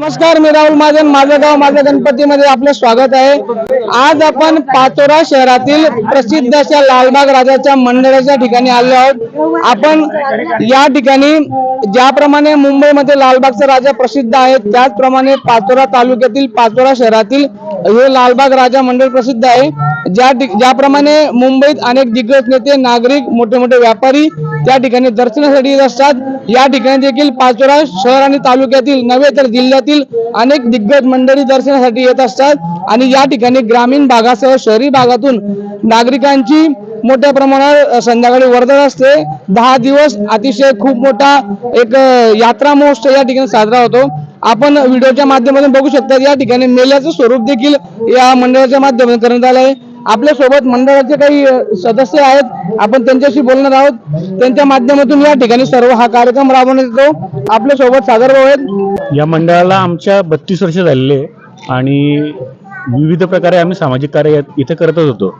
नमस्कार मी राहुल महाजन. माझं गाव माझ्या गणपतीमध्ये आपलं स्वागत आहे. आज आपण पाचोरा शहरातील प्रसिद्ध अशा लालबाग राजाच्या मंडळाच्या ठिकाणी आलो आहोत. आपण या ठिकाणी ज्याप्रमाणे मुंबईमध्ये लालबागचा राजा प्रसिद्ध आहे त्याचप्रमाणे पाचोरा तालुक्यातील पाचोरा शहरातील हे लालबाग राजा मंडळ प्रसिद्ध आहे. ज्या ज्याप्रमाणे मुंबईत अनेक दिग्गज नेते नागरिक मोठे मोठे व्यापारी त्या ठिकाणी दर्शनासाठी येत असतात. या ठिकाणी देखील पाचोरा शहर आणि तालुक्यातील नव्हे तर जिल्ह्यातील अनेक दिग्गज मंडळी दर्शनासाठी येत असतात. आणि या ठिकाणी ग्रामीण भागासह शहरी भागातून नागरिकांची मोठ्या प्रमाणावर संध्याकाळी वर्दळ असते. दहा दिवस अतिशय खूप मोठा एक यात्रा महोत्सव या ठिकाणी साजरा होतो. आपण व्हिडिओच्या माध्यमातून बघू शकता या ठिकाणी मेल्याचं स्वरूप देखील या मंडळाच्या माध्यमातून करण्यात आलं आहे. आपल्यासोबत मंडळाचे काही सदस्य आहेत. आपण त्यांच्याशी बोलणार आहोत. त्यांच्या माध्यमातून या ठिकाणी सर्व हा कार्यक्रम राबवण्यात येतो. आपल्यासोबत सागर भाऊ आहेत. या मंडळाला आमच्या बत्तीस वर्ष झालेले आणि विविध प्रकारे आम्ही सामाजिक कार्य इथे करतच होतो.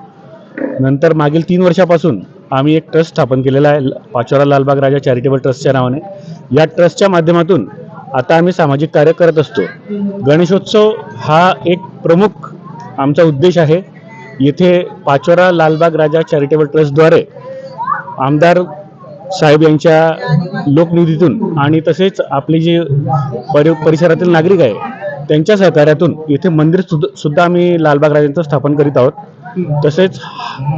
नंतर मागील तीन वर्षापासून आम्ही एक ट्रस्ट स्थापन केलेला आहे पाचोरा लालबाग राजा चॅरिटेबल ट्रस्टच्या नावाने. या ट्रस्टच्या माध्यमातून आता आम्ही सामाजिक कार्य करत असतो. गणेशोत्सव हा एक प्रमुख आमचा उद्देश आहे. येथे पाचोरा लालबाग राजा चॅरिटेबल ट्रस्टद्वारे आमदार साहेब यांच्या लोकनिधीतून आणि तसेच आपले जे परि परिसरातील नागरिक आहे त्यांच्या सहकार्यातून येथे मंदिर सुद्धा सुद्धा आम्ही लालबाग राजांचं स्थापन करीत आहोत. तसेच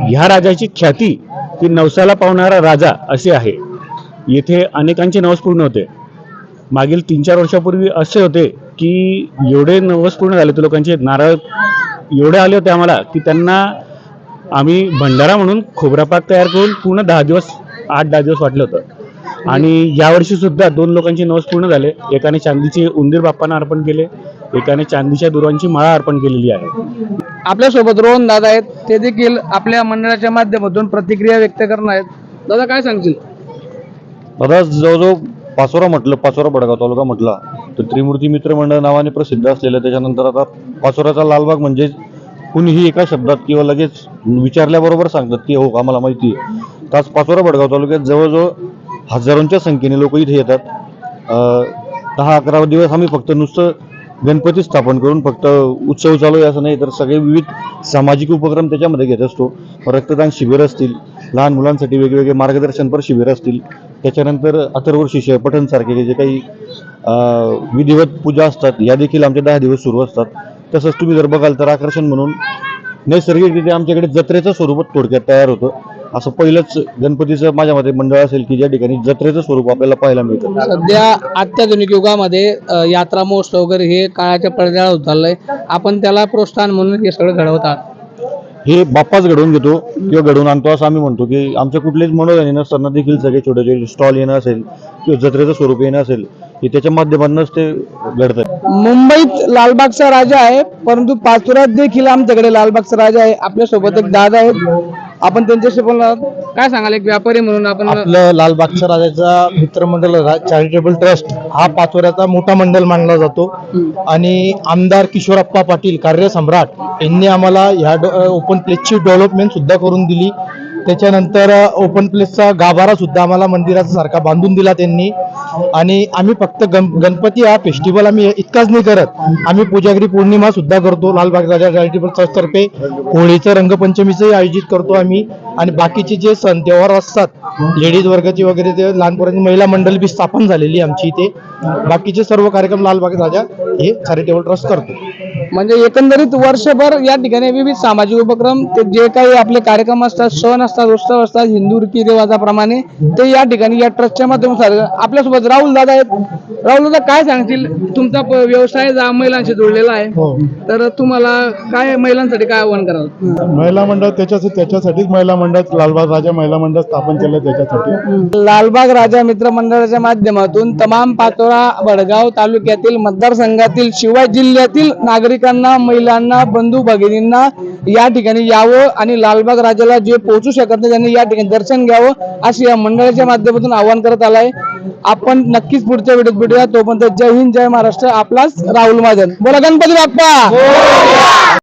ह्या राजाची ख्याती की नवसाला पावणारा राजा असे आहे. येथे अनेकांचे नवस पूर्ण होते. मागील तीन चार वर्षापूर्वी असे होते की एवढे नवस पूर्ण झाले होते लोकांचे. नारळ एवढे आले होते आम्हाला की त्यांना आम्ही भंडारा म्हणून खोबरापाक तयार करून पूर्ण दहा दिवस आठ दहा दिवस वाटलं होतं. आणि यावर्षी सुद्धा दोन लोकांचे नवस पूर्ण झाले. एकाने चांदीचे उंदीर बाप्पांना अर्पण केले एकाने चांदीच्या दुरांची माळा अर्पण केलेली आहे. आपल्यासोबत रोहन दादा आहेत. ते देखील आपल्या मंडळाच्या माध्यमातून प्रतिक्रिया व्यक्त करणार आहेत. दादा काय सांगशील? दादा जवळजवळ पाचोरा म्हटलं पाचोरा बडगाव तालुका म्हटला. तर त्रिमूर्ती मित्र मंडळ नावाने प्रसिद्ध असलेलं त्याच्यानंतर आता पाचोऱ्याचा लालबाग म्हणजे कुणीही एका शब्दात किंवा लगेच विचारल्याबरोबर सांगतात की हो आम्हाला माहिती आहे. तर आज पाचोरा बडगाव तालुक्यात जवळजवळ हजारोंच्या संख्येने लोक इथे येतात. दहा अकरा दिवस आम्ही फक्त नुसतं गणपती स्थापन करून फक्त उत्सव चालू आहे असं नाही तर सगळे विविध सामाजिक उपक्रम त्याच्यामध्ये घेत असतो. रक्तदान शिबिर असतील लहान मुलांसाठी वेगवेगळे मार्गदर्शनपर शिबिरं असतील. त्याच्यानंतर अथर्व शिष्य पठणसारखे जे काही अं, विधिवत पूजा असतात या देखील आमच्या दहा दिवस सुरू असतात. तसंच तुम्ही जर बघाल तर आकर्षण म्हणून नैसर्गिकरित्या आमच्याकडे जत्रेचं स्वरूपच थोडक्यात तयार होतं. असं पहिलंच गणपतीचं माझ्या मते मंडळ असेल की ज्या ठिकाणी जत्रेचं स्वरूप आपल्याला पाहायला मिळतं. सध्या अत्याधुनिक युगामध्ये यात्रा महोत्सव वगैरे हे काळाच्या पडद्याला उतरलंय चाललंय. आपण त्याला प्रोत्साहन म्हणून हे सगळं घडवतात हे बाप्पाच घडवून घेतो किंवा घडवून आणतो असं आम्ही म्हणतो की आमच्या कुठलेच मनोरंजन नसताना देखील सगळे छोटे छोटे स्टॉल येणं असेल किंवा जत्रेचं स्वरूप येणं असेल हे त्याच्या माध्यमातूनच ते घडतं मुंबईत लालबागचा राजा आहे परंतु पाचोऱ्यात देखील आमच्याकडे लालबागचा राजा आहे. आपल्यासोबत एक दादा आहेत. आपण त्यांच्याशी बोलणार? आहोत. काय सांगाल? एक व्यापारी म्हणून आपण आपलं लालबागच्या राजाचा मित्रमंडळ चॅरिटेबल ट्रस्ट हा पाचोऱ्याचा मोठा मंडळ मानला जातो. आणि आमदार किशोरप्पा पाटील कार्यसम्राट यांनी आम्हाला ह्या ओपन प्लेसची डेव्हलपमेंट सुद्धा करून दिली. त्याच्यानंतर ओपन प्लेसचा गाभारा सुद्धा आम्हाला मंदिराचा सारखा बांधून दिला त्यांनी. आणि आम्ही फक्त गण गणपती हा फेस्टिवल आम्ही इतकाच नाही करत. आम्ही पूजागिरी पौर्णिमा सुद्धा करतो. लालबाग राजा चॅरिटेबल ट्रस्टतर्फे होळीचं रंगपंचमीचंही आयोजित करतो आम्ही. आणि बाकीचे जे सण त्योहार असतात लेडीज वर्गाची वगैरे ते लहानपणी महिला मंडळ बी स्थापन झालेली आमची इथे. बाकीचे सर्व कार्यक्रम लालबाग राजा हे चॅरिटेबल ट्रस्ट करतो. म्हणजे एकंदरीत वर्षभर या ठिकाणी विविध सामाजिक उपक्रम ते जे काही आपले कार्यक्रम असतात सण असतात उत्सव असतात हिंदू रीती रिवाजाप्रमाणे ते या ठिकाणी या ट्रस्टच्या माध्यमातून आपल्यासोबत राहुल दादा आहेत. राहुल दादा काय सांगतील तुमचा व्यवसाय जा महिलांशी जोडलेला आहे. तर तुम्हाला काय महिलांसाठी काय आव्हान कराल? महिला मंडळ त्याच्यासाठी त्याच्यासाठीच महिला मंडळ लालबाग राजा महिला मंडळ स्थापन केलं त्याच्यासाठी. लालबाग राजा मित्र मंडळाच्या माध्यमातून तमाम पाचोळा वडगाव तालुक्यातील मतदारसंघातील शिवाय जिल्ह्यातील नागरिकांना महिलांना बंधू भगिनींना या ठिकाणी यावं आणि लालबाग राजाला जे पोहोचू शकत नाही त्यांनी या ठिकाणी दर्शन घ्यावं असे या मंडळाच्या माध्यमातून आवाहन करत आलाय. आपण नक्कीच पुढच्या व्हिडिओत भेटूया. तोपर्यंत जय हिंद जय महाराष्ट्र. आपलाच राहुल महाजन. बोला गणपती बाप्पा!